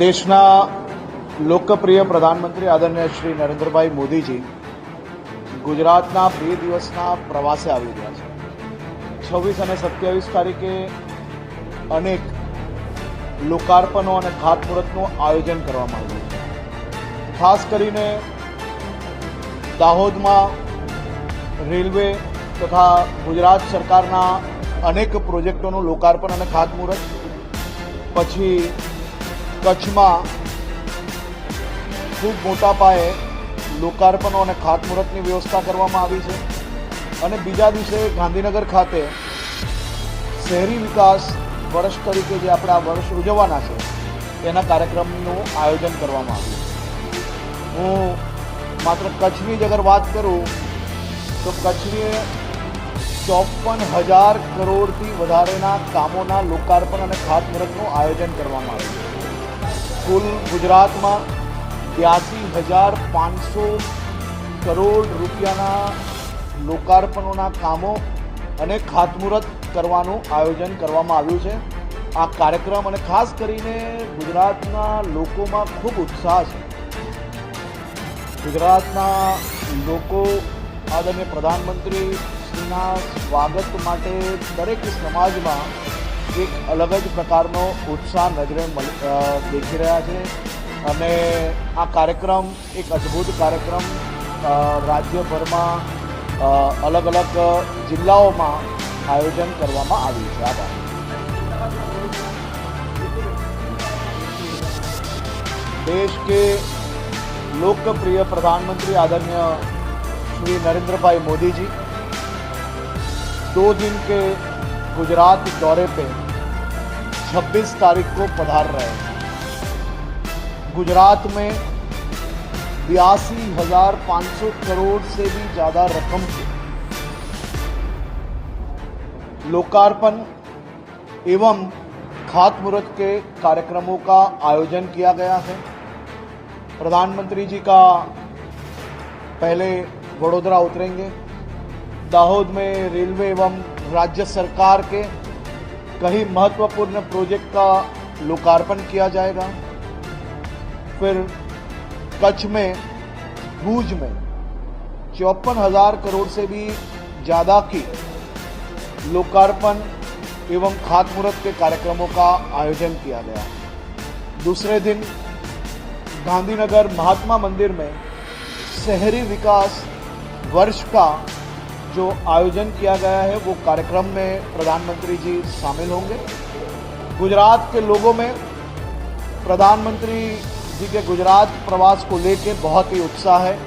દેશના લોકપ્રિય પ્રધાનમંત્રી આદરણીય શ્રી નરેન્દ્રભાઈ મોદીજી ગુજરાતના બે દિવસના પ્રવાસે આવી રહ્યા છે. છવ્વીસ અને સત્યાવીસ તારીખે અનેક લોકાર્પણો અને ખાતમુહૂર્તનું આયોજન કરવામાં આવ્યું છે. ખાસ કરીને દાહોદમાં રેલવે તથા ગુજરાત સરકારના અનેક પ્રોજેક્ટોનું લોકાર્પણ અને ખાતમુહૂર્ત પછી કચ્છમાં ખૂબ મોટા પાયે લોકાર્પણો અને ખાતમુહૂર્તની વ્યવસ્થા કરવામાં આવી છે. અને બીજા દિવસે ગાંધીનગર ખાતે શહેરી વિકાસ વર્ષ તરીકે જે આપણે આ વર્ષ ઉજવવાના છે, તેના કાર્યક્રમનું આયોજન કરવામાં આવ્યું હું માત્ર કચ્છની જ અગર વાત કરું, તો કચ્છની ચોપન હજાર કરોડથી વધારેના કામોના લોકાર્પણ અને ખાતમુહૂર્તનું આયોજન કરવામાં આવ્યું છે. કુલ ગુજરાતમાં બ્યાસી હજાર પાંચસો કરોડ રૂપિયાના લોકાર્પણોના કામો અને ખાતમુહૂર્ત કરવાનું આયોજન કરવામાં આવ્યું છે. આ કાર્યક્રમ અને ખાસ કરીને ગુજરાતના લોકોમાં ખૂબ ઉત્સાહ છે. ગુજરાતના લોકો આદરણીય પ્રધાનમંત્રી શ્રીના સ્વાગત માટે દરેક સમાજમાં એક અલગ જ પ્રકારનો ઉત્સાહ નજરે મળી અ, દેખી રહ્યા છે અને આ કાર્યક્રમ એક અદ્ભુત કાર્યક્રમ અ, રાજ્યભરમાં અ, અલગ અલગ જિલ્લાઓમાં આયોજન કરવામાં આવ્યું છે આભાર देश के लोकप्रिय प्रधानमंत्री आदरणीय श्री नरेंद्र भाई मोदी जी दो दिन के गुजरात दौरे पे 26 तारीख को पधार रहे हैं। गुजरात में बयासी हज़ार पाँच सौ करोड़ से भी ज़्यादा रकम के लोकार्पण एवं खातमुहूर्त के कार्यक्रमों का आयोजन किया गया है। प्रधानमंत्री जी का पहले वडोदरा उतरेंगे। दाहोद में रेलवे एवं राज्य सरकार के कई महत्वपूर्ण प्रोजेक्ट का लोकार्पण किया जाएगा। फिर कच्छ में, भूज में चौपन हज़ार करोड़ से भी ज़्यादा की लोकार्पण एवं खातमुहूर्त के कार्यक्रमों का आयोजन किया गया। दूसरे दिन गांधीनगर महात्मा मंदिर में शहरी विकास वर्ष का जो आयोजन किया गया है, वो कार्यक्रम में प्रधानमंत्री जी शामिल होंगे। गुजरात के लोगों में प्रधानमंत्री जी के गुजरात प्रवास को लेकर बहुत ही उत्साह है।